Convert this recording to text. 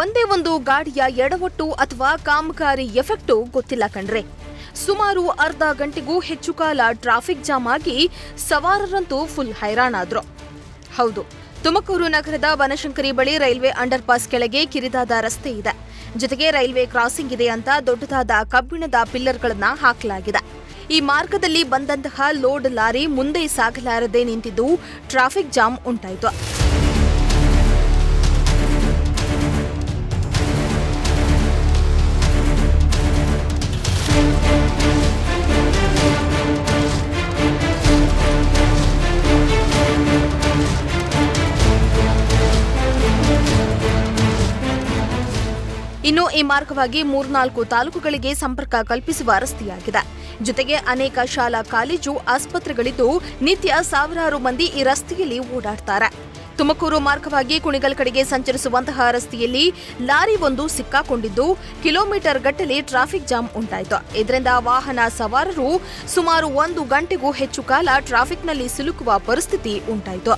ಒಂದೇ ಒಂದು ಗಾಡಿಯ ಎಡವಟ್ಟು ಅಥವಾ ಕಾಮಗಾರಿ ಎಫೆಕ್ಟು ಗೊತ್ತಿಲ್ಲ ಕಣ್ರೆ. ಸುಮಾರು ಅರ್ಧ ಗಂಟೆಗೂ ಹೆಚ್ಚು ಕಾಲ ಟ್ರಾಫಿಕ್ ಜಾಮ್ ಆಗಿ ಸವಾರರಂತೂ ಫುಲ್ ಹೈರಾಣಾದ್ರು. ಹೌದು, ತುಮಕೂರು ನಗರದ ಬನಶಂಕರಿ ಬಳಿ ರೈಲ್ವೆ ಅಂಡರ್ ಪಾಸ್ ಕೆಳಗೆ ಕಿರಿದಾದ ರಸ್ತೆ ಇದೆ. ಜೊತೆಗೆ ರೈಲ್ವೆ ಕ್ರಾಸಿಂಗ್ ಇದೆ ಅಂತ ದೊಡ್ಡದಾದ ಕಬ್ಬಿಣದ ಪಿಲ್ಲರ್ಗಳನ್ನ ಹಾಕಲಾಗಿದೆ. ಈ ಮಾರ್ಗದಲ್ಲಿ ಬಂದಂತಹ ಲೋಡ್ ಲಾರಿ ಮುಂದೆ ಸಾಗಲಾರದೆ ನಿಂತಿದ್ದು ಟ್ರಾಫಿಕ್ ಜಾಮ್ ಉಂಟಾಯಿತು. ಇನ್ನು ಈ ಮಾರ್ಗವಾಗಿ ಮೂರ್ನಾಲ್ಕು ತಾಲೂಕುಗಳಿಗೆ ಸಂಪರ್ಕ ಕಲ್ಪಿಸುವ ರಸ್ತೆಯಾಗಿದೆ. ಜೊತೆಗೆ ಅನೇಕ ಶಾಲಾ, ಕಾಲೇಜು, ಆಸ್ಪತ್ರೆಗಳಿದ್ದು ನಿತ್ಯ ಸಾವಿರಾರು ಮಂದಿ ಈ ರಸ್ತೆಯಲ್ಲಿ ಓಡಾಡ್ತಾರೆ. ತುಮಕೂರು ಮಾರ್ಗವಾಗಿ ಕುಣಿಗಲ್ ಕಡೆಗೆ ಸಂಚರಿಸುವಂತಹ ರಸ್ತೆಯಲ್ಲಿ ಲಾರಿ ಒಂದು ಸಿಕ್ಕಾಕೊಂಡಿದ್ದು ಕಿಲೋಮೀಟರ್ ಗಟ್ಟಲೆ ಟ್ರಾಫಿಕ್ ಜಾಮ್ ಉಂಟಾಯಿತು. ಇದರಿಂದ ವಾಹನ ಸವಾರರು ಸುಮಾರು ಒಂದು ಗಂಟೆಗೂ ಹೆಚ್ಚು ಕಾಲ ಟ್ರಾಫಿಕ್ನಲ್ಲಿ ಸಿಲುಕುವ ಪರಿಸ್ಥಿತಿ ಉಂಟಾಯಿತು.